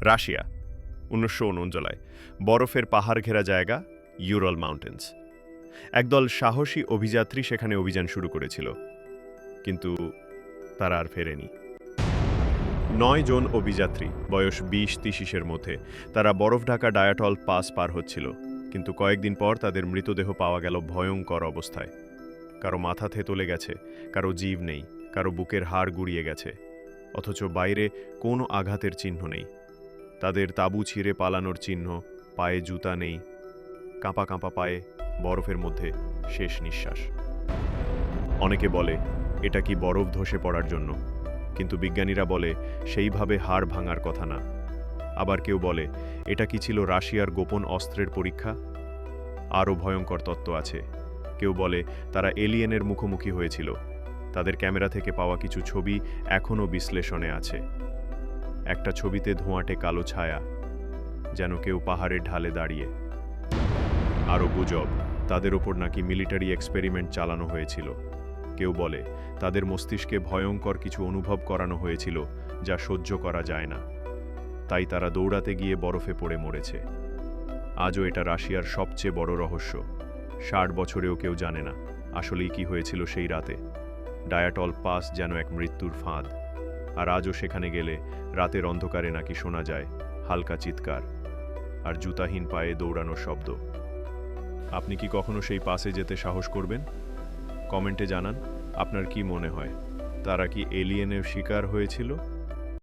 Russia, উনিশশো উনজলায় বরফের পাহাড় ঘেরা জায়গা ইউরল মাউন্টেন্স একদল সাহসী অভিযাত্রী সেখানে অভিযান শুরু করেছিল। কিন্তু তারা আর ফেরেনি। নয় জন অভিযাত্রী, বয়স বিশ তিশিসের মধ্যে, তারা বরফ ঢাকা ডায়াটল পাস পার হচ্ছিল। কিন্তু কয়েকদিন পর তাদের মৃতদেহ পাওয়া গেল ভয়ঙ্কর অবস্থায়। কারও মাথা থেতলে গেছে, কারও জীব নেই, কারও বুকের হাড় গুড়িয়ে গেছে। অথচ বাইরে কোনো আঘাতের চিহ্ন নেই। তাদের তাঁবু ছিঁড়ে পালানোর চিহ্ন, পায়ে জুতা নেই। কাঁপা কাঁপা পায়ে, বরফের মধ্যে শেষ নিঃশ্বাস। অনেকে বলে, এটা কি বরফ ধসে পড়ার জন্য? কিন্তু বিজ্ঞানীরা বলে, সেইভাবে হাড় ভাঙার কথা না। আবার কেউ বলে, এটা কি ছিল রাশিয়ার গোপন অস্ত্রের পরীক্ষা? আরও ভয়ঙ্কর তত্ত্ব আছে। কেউ বলে, তারা এলিয়েনের মুখোমুখি হয়েছিল। তাদের ক্যামেরা থেকে পাওয়া কিছু ছবি এখনও বিশ্লেষণে আছে। একটা ছবিতে ধোঁয়াটে কালো ছায়া, যেন কেউ পাহাড়ের ঢালে দাঁড়িয়ে। আরও গুজব, তাদের ওপর নাকি মিলিটারি এক্সপেরিমেন্ট চালানো হয়েছিল। কেউ বলে, তাদের মস্তিষ্কে ভয়ঙ্কর কিছু অনুভব করানো হয়েছিল, যা সহ্য করা যায় না। তাই তারা দৌড়াতে গিয়ে বরফে পড়ে মরেছে। আজও এটা রাশিয়ার সবচেয়ে বড় রহস্য। ষাট বছরেও কেউ জানে না, আসলেই কি হয়েছিল সেই রাতে। ডায়াটল পাস যেন এক মৃত্যুর ফাঁদ। আর আজও সেখানে গেলে রাতের অন্ধকারে নাকি শোনা যায় হালকা চিৎকার আর জুতাহীন পায়ে দৌড়ানোর শব্দ। আপনি কি কখনো সেই পাশে যেতে সাহস করবেন? কমেন্টে জানান, আপনার কি মনে হয়? তারা কি এলিয়েনের শিকার হয়েছিল?